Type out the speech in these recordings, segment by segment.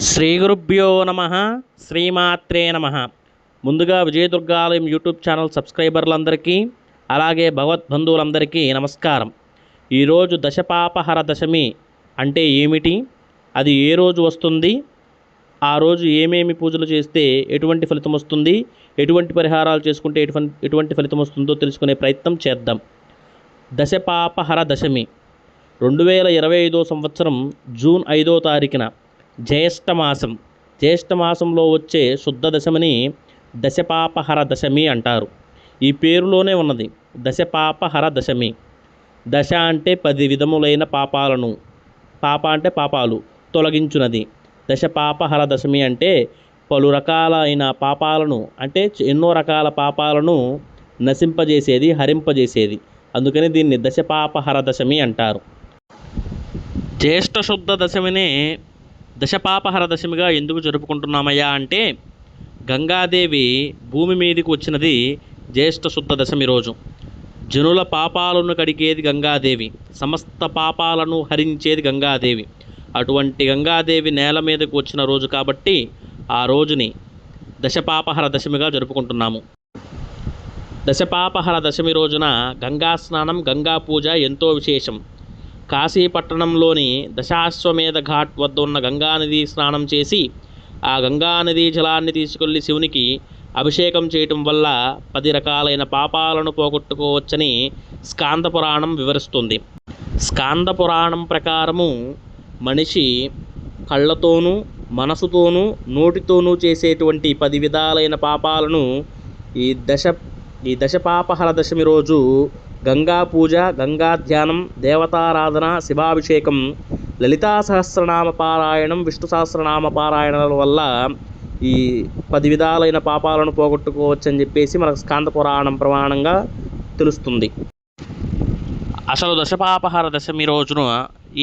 శ్రీ గురుభ్యో నమ శ్రీమాత్రే నమ. ముందుగా విజయదుర్గాలయం యూట్యూబ్ ఛానల్ సబ్స్క్రైబర్లందరికీ అలాగే భగవద్బంధువులందరికీ నమస్కారం. ఈరోజు దశపాపహర దశమి అంటే ఏమిటి? అది ఏ రోజు వస్తుంది? ఆ రోజు ఏమేమి పూజలు చేస్తే ఎటువంటి ఫలితం వస్తుంది? ఎటువంటి పరిహారాలు చేసుకుంటే ఎటువంటి ఎటువంటి ఫలితం వస్తుందో తెలుసుకునే ప్రయత్నం చేద్దాం. దశపాపహర దశమి. రెండు వేల ఇరవై ఐదో సంవత్సరం జూన్ ఐదో తారీఖున జ్యేష్ఠమాసం. జ్యేష్ఠమాసంలో జ్యేష్ఠ మాసంలో వచ్చే శుద్ధ దశమిని దశపాపహర దశమి అంటారు. ఈ పేరులోనే ఉన్నది దశపాపహర దశమి. దశ అంటే పది విధములైన పాపాలను. పాప అంటే పాపాలు తొలగించునది. దశపాపహర దశమి అంటే పలు రకాలైన పాపాలను అంటే ఎన్నో రకాల పాపాలను నశింపజేసేది హరింపజేసేది. అందుకని దీన్ని దశపాపహర దశమి అంటారు. జ్యేష్ఠ శుద్ధ దశమినే దశపాపహర దశమిగా ఎందుకు జరుపుకుంటున్నామయ్యా అంటే గంగాదేవి భూమి మీదకి వచ్చినది జ్యేష్ఠ శుద్ధ దశమి రోజు. జనుల పాపాలను కడిగేది గంగాదేవి. సమస్త పాపాలను హరించేది గంగాదేవి. అటువంటి గంగాదేవి నేల మీదకు వచ్చిన రోజు కాబట్టి ఆ రోజుని దశపాపహర దశమిగా జరుపుకుంటున్నాము. దశపాపహర దశమి రోజున గంగా స్నానం గంగా పూజ ఎంతో విశేషం. కాశీపట్టణంలోని దశాశ్వమేధ ఘాట్ వద్ద ఉన్న గంగానది స్నానం చేసి ఆ గంగానదీ జలాన్ని తీసుకెళ్ళి శివునికి అభిషేకం చేయటం వల్ల పది రకాలైన పాపాలను పోగొట్టుకోవచ్చని స్కాంద పురాణం వివరిస్తుంది. స్కాంద పురాణం ప్రకారము మనిషి కళ్ళతోనూ మనసుతోనూ నోటితోనూ చేసేటువంటి పది విధాలైన పాపాలను ఈ దశ ఈ దశపాపహర దశమి రోజు గంగా పూజ గంగా ధ్యానం దేవతారాధన శివాభిషేకం లలితా సహస్రనామ పారాయణం విష్ణు సహస్రనామ పారాయణల వల్ల ఈ పది విధాలైన పాపాలను పోగొట్టుకోవచ్చని చెప్పేసి మనకు స్కాంద పురాణం ప్రమాణంగా తెలుస్తుంది. అసలు దశపాపహార దశమి రోజున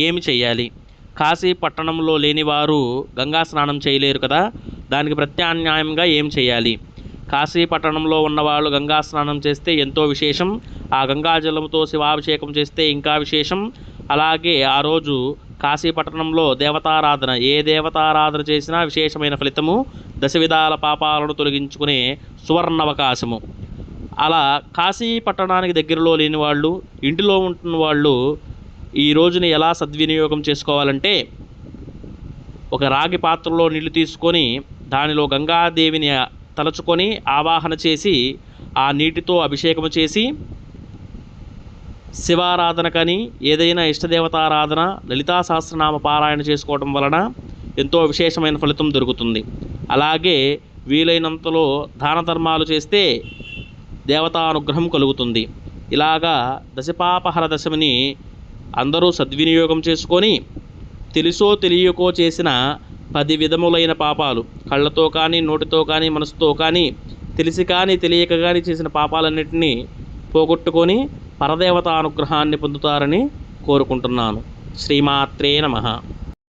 ఏమి చేయాలి కాశీ పట్టణంలో లేనివారు గంగా స్నానం చేయలేరు కదా దానికి ప్రత్యామ్నాయంగా ఏం చేయాలి కాశీ పట్టణంలో ఉన్నవాళ్ళు గంగా స్నానం చేస్తే ఎంతో విశేషం ఆ గంగా శివాభిషేకం చేస్తే ఇంకా విశేషం. అలాగే ఆ రోజు కాశీపట్టణంలో దేవతారాధన ఏ దేవతారాధన చేసినా విశేషమైన ఫలితము. దశ విధాల పాపాలను తొలగించుకునే సువర్ణవకాశము. అలా కాశీ పట్టణానికి దగ్గరలో లేని వాళ్ళు ఇంటిలో ఉంటున్న వాళ్ళు ఈ రోజుని ఎలా సద్వినియోగం చేసుకోవాలంటే ఒక రాగి పాత్రలో నీళ్ళు తీసుకొని దానిలో గంగాదేవిని తలుచుకొని ఆవాహన చేసి ఆ నీటితో అభిషేకం చేసి శివారాధన కానీ ఏదైనా ఇష్టదేవతారాధన లలితా సహస్రనామ పారాయణ చేసుకోవడం వలన ఎంతో విశేషమైన ఫలితం దొరుకుతుంది. అలాగే వీలైనంతలో దాన ధర్మాలు చేస్తే దేవతానుగ్రహం కలుగుతుంది. ఇలాగా దశపాపహర దశమిని అందరూ సద్వినియోగం చేసుకొని తెలుసో తెలియకో చేసిన పది విధములైన పాపాలు కళ్ళతో కానీ నోటితో కానీ మనసుతో కానీ తెలిసి కానీ తెలియక కానీ చేసిన పాపాలన్నింటినీ పోగొట్టుకొని పరదేవత అనుగ్రహాన్ని పొందుతారని కోరుకుంటున్నాను. శ్రీమాత్రే నమః.